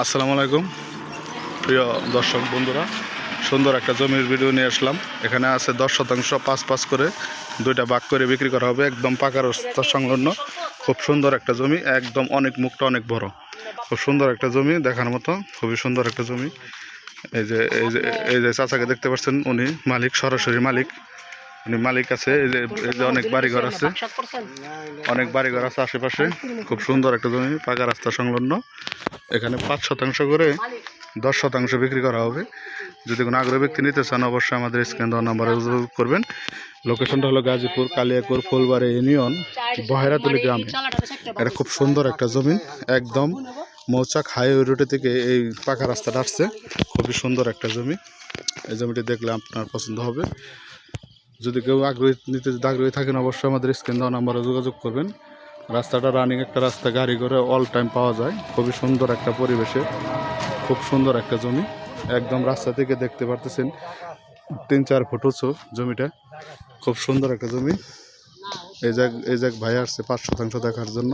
আসসালামু আলাইকুম। প্রিয় দর্শক বন্ধুরা, সুন্দর একটা জমির ভিডিও নিয়ে আসলাম। এখানে আছে দশ শতাংশ পাঁচ পাঁচ করে দুইটা ভাগ করে বিক্রি করা হবে, একদম পাকা রাস্তা সংলগ্ন। খুব সুন্দর একটা জমি, একদম অনেক মুখটা অনেক বড়। খুব সুন্দর একটা জমি, দেখার মতো খুবই সুন্দর একটা জমি। এই যে এই যে এই যে চাচাকে দেখতে পাচ্ছেন, উনি মালিক, সরাসরি মালিক। উনি মালিক আছে এই যে এই যে অনেক বাড়িঘর আছে। অনেক বাড়িঘর আছে আশেপাশে খুব সুন্দর একটা জমি পাকা রাস্তা সংলগ্ন। এখানে পাঁচ শতাংশ করে দশ শতাংশ বিক্রি করা হবে। যদি কোনো আগ্রহ ব্যক্তি নিতে চান অবশ্যই আমাদের স্ক্যান দেওয়া নাম্বারে যোগাযোগ করবেন। লোকেশনটা হলো গাজীপুর কালিয়াকুর ফুলবাড়ি ইউনিয়ন বহেরাতলি গ্রামে। এটা খুব সুন্দর একটা জমি। একদম মৌচাক হাইওয়ে রুটে থেকে এই পাকা রাস্তাটা আসছে। খুবই সুন্দর একটা জমি। এই জমিটি দেখলে আপনার পছন্দ হবে। যদি কেউ আগ্রহী নিতে আগ্রহী থাকেন, অবশ্যই আমাদের স্ক্রিন দেওয়া নাম্বারে যোগাযোগ করবেন। রাস্তাটা রানিং একটা রাস্তা, গাড়ি করে অল টাইম পাওয়া যায়। খুবই সুন্দর একটা পরিবেশে, খুব সুন্দর একটা জমি। একদম রাস্তা থেকে দেখতে পারতেছেন, তিন চার ফুট উঁচু জমিটা। খুব সুন্দর একটা জমি। এই জায়গ এই জায়গ ভাই আসছে, পাঁচ শতাংশ দেখার জন্য।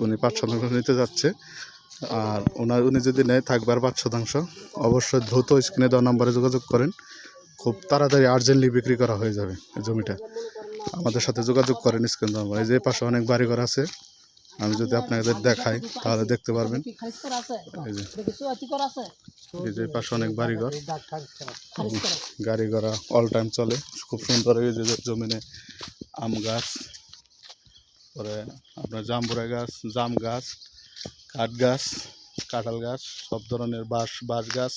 উনি পাঁচ শতাংশ নিতে যাচ্ছে। আর ওনার উনি যদি নেয় থাকবার পাঁচ শতাংশ। অবশ্যই দ্রুত স্ক্রিনে দেওয়া নাম্বারে যোগাযোগ করেন। খুব তাড়াতাড়ি আর্জেন্টলি বিক্রি করা হয়ে যাবে জমিটা। আমাদের সাথে যোগাযোগ করেন স্ক্রিন এই যে পাশে অনেক বাড়িঘর আছে। আমি যদি আপনাদের দেখাই, তাহলে দেখতে পারবেন। এই যে এই যে পাশে অনেক বাড়িঘর। গাড়ি ঘোড়া অল টাইম চলে। খুব সুন্দর এই যে জমিনে আম গাছ, পরে আপনার জাম্বুরা গাছ, জাম গাছ, কাঠ গাছ, কাঁঠাল গাছ, সব ধরনের বাঁশ বাঁশ গাছ।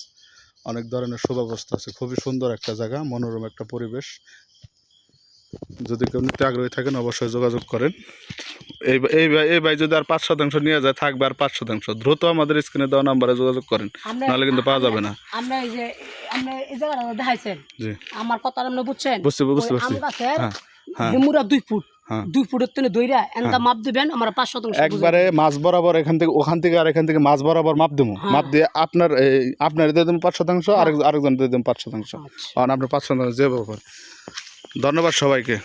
অনেক ধরনের সুব্যবস্থা আছে। খুবই সুন্দর একটা জায়গা মনোরম একটা পরিবেশ। যদি কেউ নিতে আগ্রহী থাকেন অবশ্যই যোগাযোগ করেন। এই এই ভাই এই ভাই যদি আর পাঁচ শতাংশ নিয়ে যায় থাকবে আর পাঁচ শতাংশ। দ্রুত আমাদের স্ক্রিনে দেওয়া নাম্বারে যোগাযোগ করেন নাহলে কিন্তু পাওয়া যাবে না। আমরা এই যে আমরা এই জায়গাটা দেখাইছেন। জি। আমার কথা আপনি বুঝছেন? বুঝতে বুঝতে পারছি হ্যাঁ হ্যাঁ। হিমুরা দুই ফুট। দুই ফুটের থেকে দইরা এনটা মাপ দিবেন আমরা পাঁচ শতাংশ একবারে মাছ বরাবর এখান থেকে ওখান থেকে আর এখান থেকে মাছ বরাবর মাপ দেবো হ্যাঁ। মাপ দিয়ে আপনার আপনার দিয়ে দেবেন পাঁচ শতাংশ আরেক আরেকজন দিয়ে দেবেন পাঁচ শতাংশ। আচ্ছা। আর আপনার পাঁচ শতাংশ যে ব্যাপার ধন্যবাদ সবাইকে।